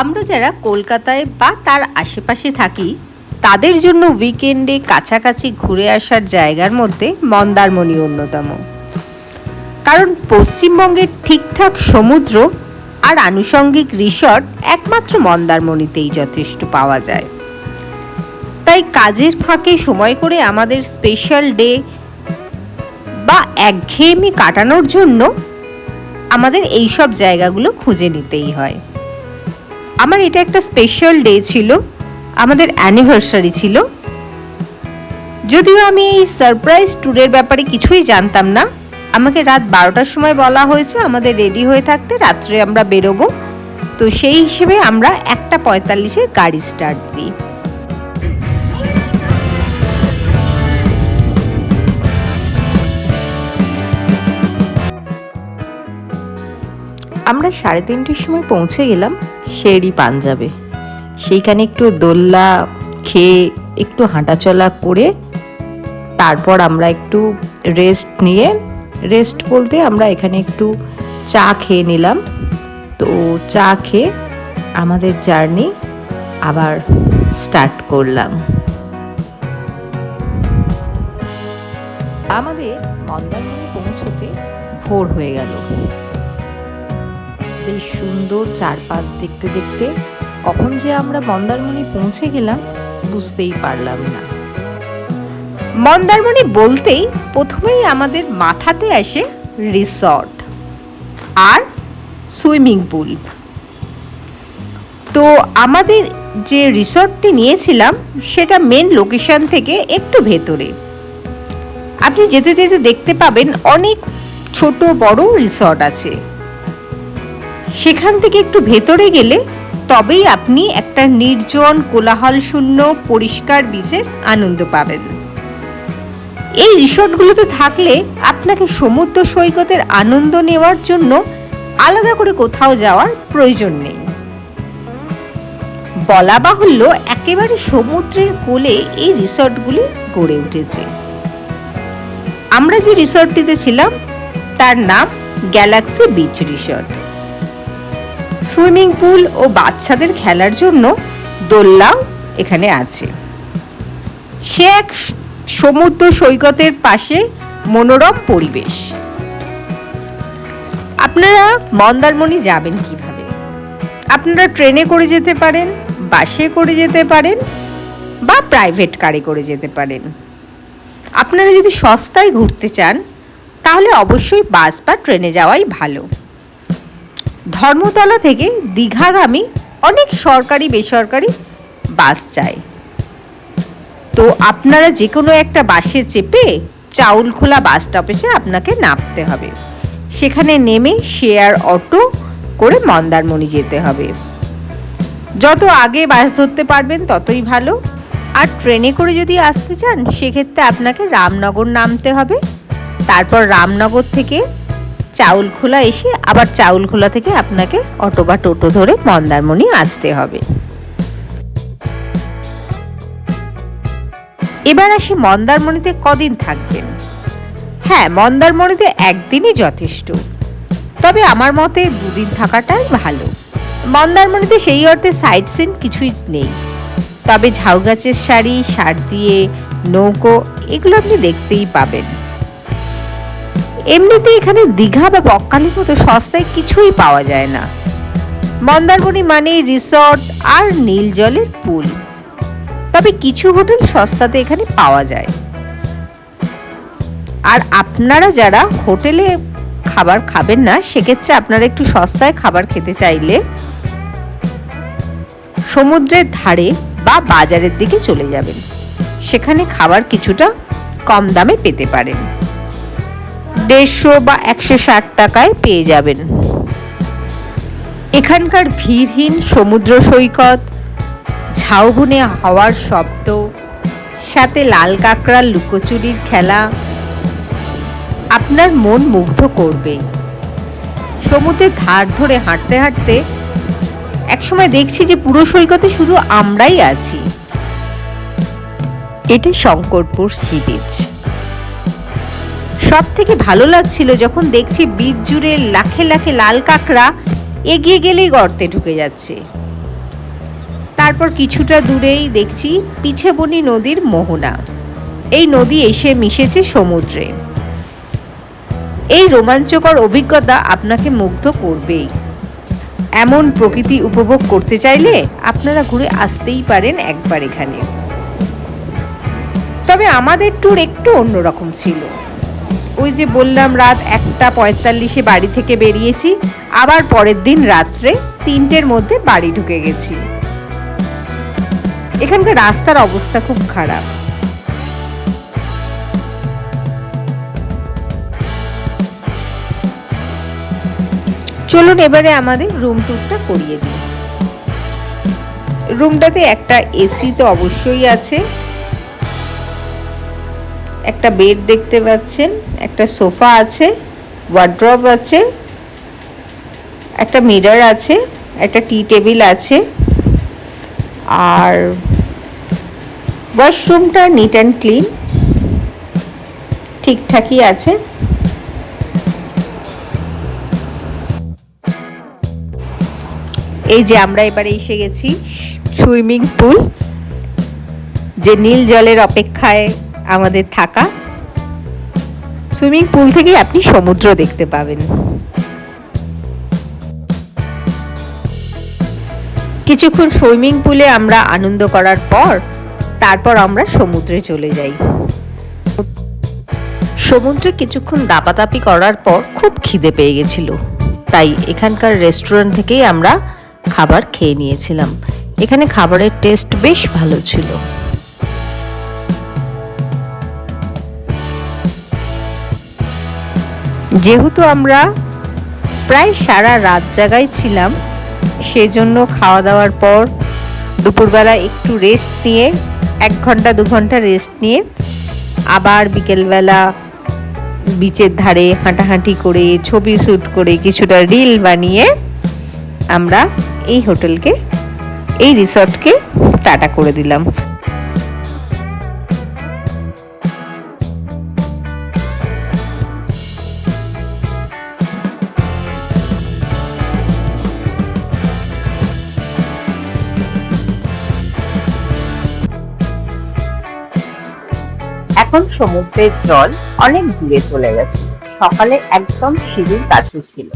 আমরা যারা কলকাতায় বা তার আশেপাশে থাকি, তাদের জন্য উইকেন্ডে কাছাকাছি ঘুরে আসার জায়গার মধ্যে মন্দারমণি অন্যতম। কারণ পশ্চিমবঙ্গের ঠিকঠাক সমুদ্র আর আনুষঙ্গিক রিসর্ট একমাত্র মন্দারমণিতেই যথেষ্ট পাওয়া যায়। তাই কাজের ফাঁকে সময় করে আমাদের স্পেশাল ডে বা একঘেয়েমি কাটানোর জন্য আমাদের এই সব জায়গাগুলো খুঁজে নিতেই হয়। আমার এটা একটা স্পেশাল ডে ছিল, আমাদের অ্যানিভার্সারি ছিল। যদিও আমি এই সারপ্রাইজ ট্যুরের ব্যাপারে কিছুই জানতাম না, আমাকে রাত বারোটার সময় বলা হয়েছে, আমাদের রেডি হয়ে থাকতে রাত্রে আমরা বেরোবো। তো সেই হিসেবে আমরা একটা পঁয়তাল্লিশের গাড়ি স্টার্ট দিই। আমরা সাড়ে তিনটের সময় পৌঁছে গেলাম। শেরি পাঞ্জাবে সেইখানে একটু দোল্লা খেয়ে একটু হাঁটাচলা করে তারপর আমরা একটু রেস্ট নিয়ে রেস্ট বলতে আমরা এখানে একটু চা খেয়ে নিলাম। তো চা খেয়ে আমাদের জার্নি আবার স্টার্ট করলাম। আমাদের মন্দারমণি পৌঁছতে ভোর হয়ে গেল। বেশ সুন্দর চারপাশ দেখতে দেখতে কখন যে আমরা মন্দারমণি পৌঁছে গেলাম, বুঝতেই পারলাম না। মন্দারমণি বলতেই প্রথমেই আমাদের মাথাতে আসে রিসর্ট আর সুইমিং পুল। তো আমাদের যে রিসর্টটি নিয়েছিলাম, সেটা মেন লোকেশন থেকে একটু ভেতরে। আপনি যেতে যেতে দেখতে পাবেন অনেক ছোট বড় রিসর্ট আছে। সেখান থেকে একটু ভেতরে গেলে তবেই আপনি একটা নির্জন কোলাহল শূন্য পরিষ্কার বীচের আনন্দ পাবেন। এই রিসর্টগুলোতে থাকলে আপনাকে সমুদ্র সৈকতের আনন্দ নেওয়ার জন্য আলাদা করে কোথাও যাওয়ার প্রয়োজন নেই। বলা বাহুল্য একেবারে সমুদ্রের কোলে এই রিসর্টগুলি গড়ে উঠেছে। আমরা যে রিসর্টটিতে ছিলাম, তার নাম galaxy beach resort. Swimming pool ও বাচ্চাদের খেলার জন্য দোল্লাও এখানে আছে। সে এক সমুদ্র সৈকতের পাশে মনোরম পরিবেশ। আপনারা মন্দারমণি যাবেন কীভাবে? আপনারা ট্রেনে করে যেতে পারেন, বাসে করে যেতে পারেন বা প্রাইভেট কারে করে যেতে পারেন। আপনারা যদি সস্তায় ঘুরতে চান, তাহলে অবশ্যই বাস বা ট্রেনে যাওয়াই ভালো। ধর্মতলা থেকে দীঘাগামী অনেক সরকারি বেসরকারি বাস যায়। তো আপনারা যে কোনো একটা বাসে চেপে চাউলখোলা বাস স্টপেসে আপনাকে নামতে হবে। সেখানে নেমে শেয়ার অটো করে মন্দারমণি যেতে হবে। যত আগে বাস ধরতে পারবেন ততই ভালো। আর ট্রেনে করে যদি আসতে চান, সেক্ষেত্রে আপনাকে রামনগর নামতে হবে। তারপর রামনগর থেকে চাউলখোলা এসে আবার চাউলখোলা থেকে আপনাকে অটো বা টোটো ধরে মন্দারমণি আসতে হবে। এবার আসি মন্দারমণিতে কদিন থাকবেন? হ্যাঁ মন্দারমণিতে একদিনই যথেষ্ট। তবে আমার মতে দুদিন থাকাটাই ভালো। মন্দারমণিতে সেই অর্থে সাইড সিন কিছুই নেই। তবে ঝাউ গাছের শাড়ি সার দিয়ে, নৌকো, এগুলো আপনি দেখতেই পাবেন। এমনিতে এখানে দীঘা বা বকখালির মতো সস্তায় কিছুই পাওয়া যায় না। মন্দারমণি মানে রিসর্ট আর নীল জলের পুল তবে কিছু হোটেল সস্তাতে এখানে পাওয়া যায়। আর আপনারা যারা হোটেলে খাবার খাবেন না, সেক্ষেত্রে আপনারা একটু সস্তায় খাবার খেতে চাইলে সমুদ্রের ধারে বা বাজারের দিকে চলে যাবেন। সেখানে খাবার কিছুটা কম দামে পেতে পারেন। দেড়শো বা একশো ষাট টাকায় পেয়ে যাবেন। এখানকার ভিড়হীন সমুদ্র সৈকত, ঝাউবনে হাওয়ার শব্দ, সাথে লাল কাঁকড়ার লুকোচুরির খেলা, আপনার মন মুগ্ধ করবে। সমুদ্রের ধার ধরে হাঁটতে হাঁটতে একসময় দেখছি যে পুরো সৈকতে শুধু আমরাই আছি। এটা শঙ্করপুর সি বিচ। সব থেকে ভালো লাগছিল যখন দেখছি বীজ জুড়ে লাখে লাখে লাল কাঁকড়া এগিয়ে গেলেই গর্তে ঢুকে যাচ্ছে। তারপর কিছুটা দূরেই দেখছি পিছেবনি নদীর মোহনা। এই নদী এসে মিশেছে সমুদ্রে। এই রোমাঞ্চকর অভিজ্ঞতা আপনাকে মুগ্ধ করবেই। এমন প্রকৃতি উপভোগ করতে চাইলে আপনারা ঘুরে আসতেই পারেন একবার এখানে। তবে আমাদের ট্যুর একটু অন্যরকম ছিল। ওই যে বললাম, রাত একটা পঁয়তাল্লিশে বাড়ি থেকে বেরিয়েছি, আবার পরের দিন রাত্রে তিনটের মধ্যে বাড়ি ঢুকে গেছি। এখানকার রাস্তার অবস্থা খুব খারাপ। চলুন এবারে আমাদের রুম ট্যুরটা করিয়ে দিই। রুমটাতে একটা এসি তো অবশ্যই আছে। একটা বেড দেখতে পাচ্ছেন, একটা সোফা আছে ওয়ার্ড্রপ আছে, একটা মিরর আছে, একটা টি টেবিল আছে, আর ওয়াশরুমটা নিট অ্যান্ড ক্লিন ঠিকঠাকই আছে। এই যে আমরা এবারে এসে গেছি সুইমিং পুল যে নীল জলের অপেক্ষায় আমাদের থাকা সুইমিং পুল থেকেই আপনি সমুদ্র দেখতে পাবেন। কিছুক্ষণ সুইমিং পুলে আমরা আনন্দ করার পর, তারপর আমরা সমুদ্রে চলে যাই। সমুদ্রে কিছুক্ষণ দাপাদাপি করার পর খুব খিদে পেয়ে গেছিল। তাই এখানকার রেস্টুরেন্ট থেকেই আমরা খাবার খেয়ে নিয়েছিলাম। এখানে খাবারের টেস্ট বেশ ভালো ছিল। যেহেতু আমরা প্রায় সারা রাত জায়গায় ছিলাম, সেজন্য খাওয়া দাওয়ার পর দুপুরবেলা একটু রেস্ট নিয়ে, এক ঘণ্টা, দু ঘণ্টা রেস্ট নিয়ে আবার বিকেলবেলা বিচের ধারে হাঁটাহাঁটি করে, ছবি শ্যুট করে কিছুটা রিল বানিয়ে আমরা এই হোটেলকে এই রিসর্টকে টাটা করে দিলাম। এখন সমুদ্রের জল অনেক দূরে চলে গেছে। সকালে একদম সিঁড়ির কাছে ছিল।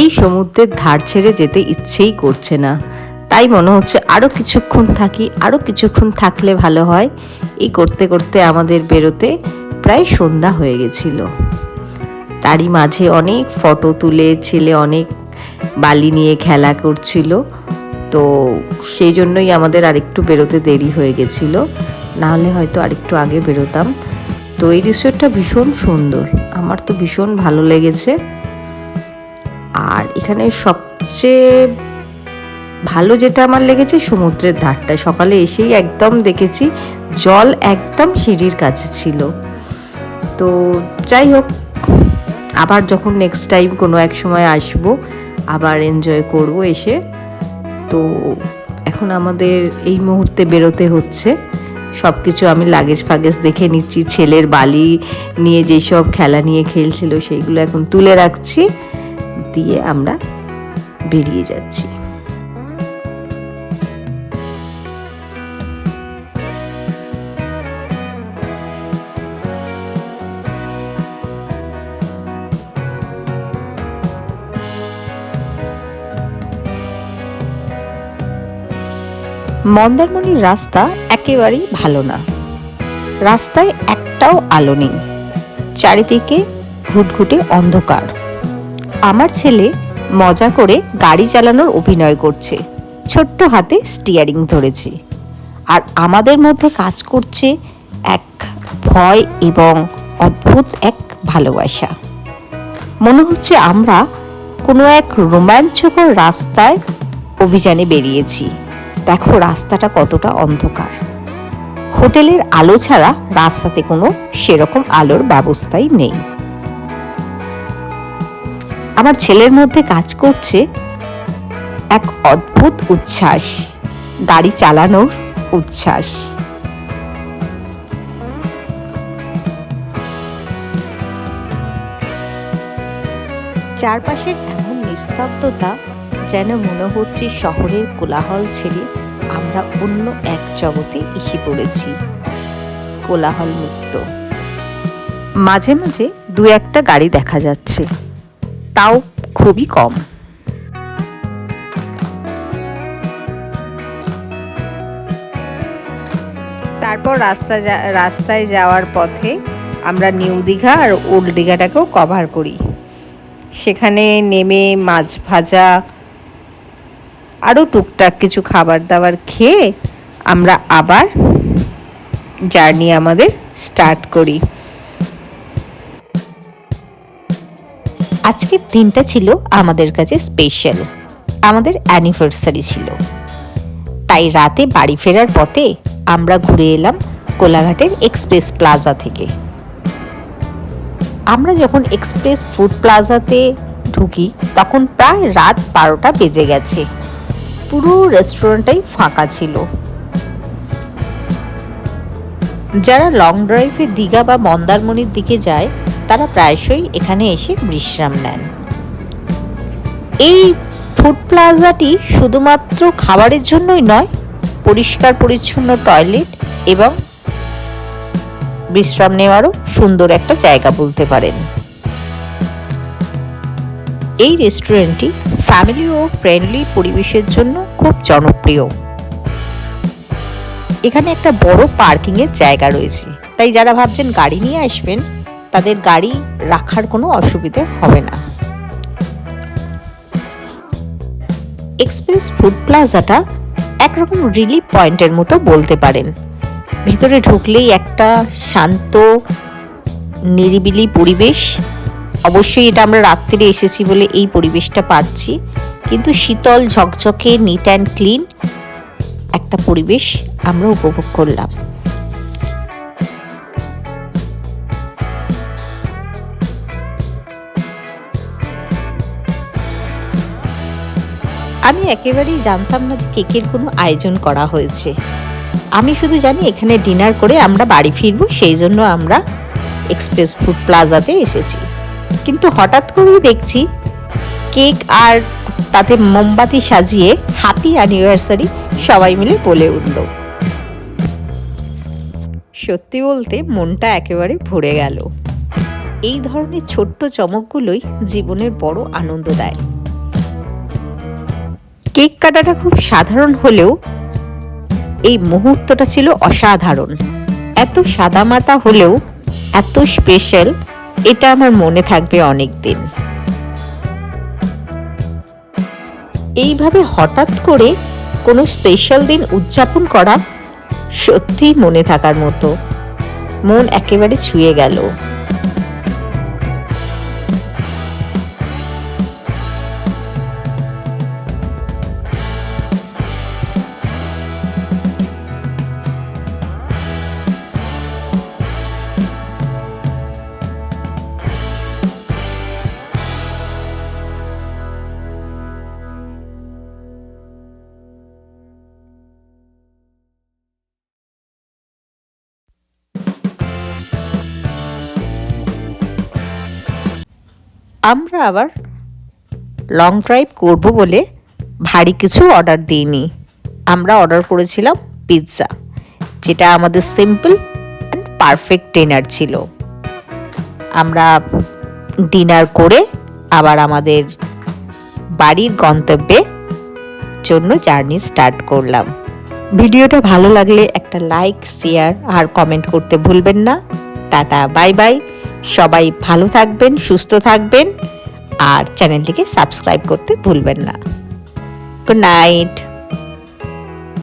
এই সমুদ্রের ধার ছেড়ে যেতে ইচ্ছেই করছে না। তাই মনে হচ্ছে আরও কিছুক্ষণ থাকি আরও কিছুক্ষণ থাকলে ভালো হয়। এই করতে করতে আমাদের বেরোতে প্রায় সন্ধ্যা হয়ে গেছিল। তারই মাঝে অনেক ফটো তুলে, ছেলে অনেক বালি নিয়ে খেলা করছিল। তো সেই জন্যই আমাদের আরেকটু বেরোতে দেরি হয়ে গেছিল। নাহলে হয়তো আরেকটু আগে বেরোতাম। তো এই রিসোর্টটা ভীষণ সুন্দর। আমার তো ভীষণ ভালো লেগেছে। আর এখানে সবচেয়ে ভালো যেটা আমার লেগেছে সমুদ্রের ধারটা। সকালে এসেই একদম দেখেছি জল একদম সিঁড়ির কাছে ছিল। তো যাই হোক, আবার যখন নেক্সট টাইম কোনো এক সময় আসব আবার এনজয় করব এসে। তো এখন আমাদের এই মুহূর্তে বেরোতে হচ্ছে। সব কিছু আমি লাগেজ ফাগেজ দেখে নিচ্ছি, ছেলের বালি নিয়ে যেসব খেলা নিয়ে খেলছিল সেইগুলো এখন তুলে রাখছি। দিয়ে আমরা বেরিয়ে যাচ্ছি। মন্দারমণির রাস্তা একেবারেই ভালো না। রাস্তায় একটাও আলো নেই। চারিদিকে ঘুটঘুটে অন্ধকার। আমার ছেলে মজা করে গাড়ি চালানোর অভিনয় করছে। ছোট্ট হাতে স্টিয়ারিং ধরেছে। আর আমাদের মধ্যে কাজ করছে এক ভয় এবং অদ্ভুত এক ভালোবাসা। মনে হচ্ছে আমরা কোনো এক রোমাঞ্চকর রাস্তায় অভিযানে বেরিয়েছি। দেখো রাস্তাটা কতটা অন্ধকার। হোটেলের আলো ছাড়া রাস্তাতে কোনো সেরকম আলোর ব্যবস্থাই নেই। আমার ছেলের মধ্যে কাজ করছে এক অদ্ভুত উচ্ছ্বাস, গাড়ি চালানোর উচ্ছ্বাস। চারপাশের এমন নিস্তব্ধতা যেন মনে হচ্ছে শহরের কোলাহল ছেড়ে আমরা অন্য এক জগতে এসে পড়েছি। কোলাহল মুক্ত মাঝে মাঝে দু একটা গাড়ি দেখা যাচ্ছে। তাও খুবই কম। তারপর রাস্তা রাস্তায় যাওয়ার পথে আমরা নিউ দীঘা আর ওল্ড দীঘাটাকেও কভার করি। সেখানে নেমে মাছ ভাজা আরও টুকটাক কিছু খাবার দাবার খেয়ে আমরা আবার জার্নি আমাদের স্টার্ট করি। আজকের দিনটা ছিল আমাদের কাছে স্পেশাল। আমাদের অ্যানিভার্সারি ছিল। তাই রাতে বাড়ি ফেরার পথে আমরা ঘুরে এলাম কোলাঘাটের এক্সপ্রেস প্লাজা থেকে। আমরা যখন এক্সপ্রেস ফুড প্লাজাতে ঢুকি, তখন প্রায় রাত বারোটা বেজে গেছে। পুরো রেস্টুরেন্টটাই ফাঁকা ছিল। যারা লং ড্রাইভে দীঘা বা মন্দারমণির দিকে যায়, তারা প্রায়শই এখানে এসে বিশ্রাম নেন। এই ফুড প্লাজাটি শুধুমাত্র খাবারের জন্যই নয়, পরিষ্কার পরিচ্ছন্ন টয়লেট এবং বিশ্রাম নেওয়ারও সুন্দর একটা জায়গা বলতে পারেন। এই রেস্টুরেন্টটি ফ্যামিলি ও ফ্রেন্ডলি পরিবেশের জন্য খুব জনপ্রিয়। এখানে একটা বড় পার্কিং এর জায়গা রয়েছে। তাই যারা ভাবছেন গাড়ি নিয়ে আসবেন, তাদের গাড়ি রাখার কোনো অসুবিধে হবে না। এক্সপ্রেস ফুড প্লাজাটা একরকম রিলিফ পয়েন্টের মতো বলতে পারেন। ভিতরে ঢুকলেই একটা শান্ত, নিরিবিলি পরিবেশ অবশ্যই এটা আমরা রাত্রিরে এসেছি বলে এই পরিবেশটা পাচ্ছি। কিন্তু শীতল, ঝকঝকে নিট অ্যান্ড ক্লিন একটা পরিবেশ আমরা উপভোগ করলাম। আমি একেবারেই জানতাম না যে কেকের কোনো আয়োজন করা হয়েছে। আমি শুধু জানি এখানে ডিনার করে আমরা বাড়ি ফিরবো, সেই জন্য আমরা এক্সপ্রেস ফুড প্লাজাতে এসেছি। কিন্তু হঠাৎ করেই দেখছি কেক আর তাতে মোমবাতি সাজিয়ে হ্যাপি অ্যানিভার্সারি সবাই মিলে বলে উঠল। সত্যি বলতে মনটা একেবারে ভরে গেল। এই ধরনের ছোট্ট চমকগুলোই জীবনের বড় আনন্দ দেয়। কেক কাটাটা খুব সাধারণ হলেও এই মুহূর্তটা ছিল অসাধারণ। এত সাদামাটা হলেও এত স্পেশাল এটা আমার মনে থাকবে অনেক দিন এইভাবে হঠাৎ করে কোনো স্পেশাল দিন উদযাপন করা সত্যি মনে থাকার মতো। মন একেবারে ছুঁয়ে গেল। আমরা আবার লং ড্রাইভ করব বলে ভারী কিছু অর্ডার দিইনি। আমরা অর্ডার করেছিলাম পিৎজা যেটা আমাদের সিম্পল অ্যান্ড পারফেক্ট ডিনার ছিল। আমরা ডিনার করে আবার আমাদের বাড়ির গন্তব্যে জন্য জার্নি স্টার্ট করলাম। ভিডিওটা ভালো লাগলে একটা লাইক শেয়ার আর কমেন্ট করতে ভুলবেন না। টাটা বাই বাই সবাই ভালো থাকবেন সুস্থ থাকবেন আর চ্যানেলটিকে সাবস্ক্রাইব করতে ভুলবেন না। Good night.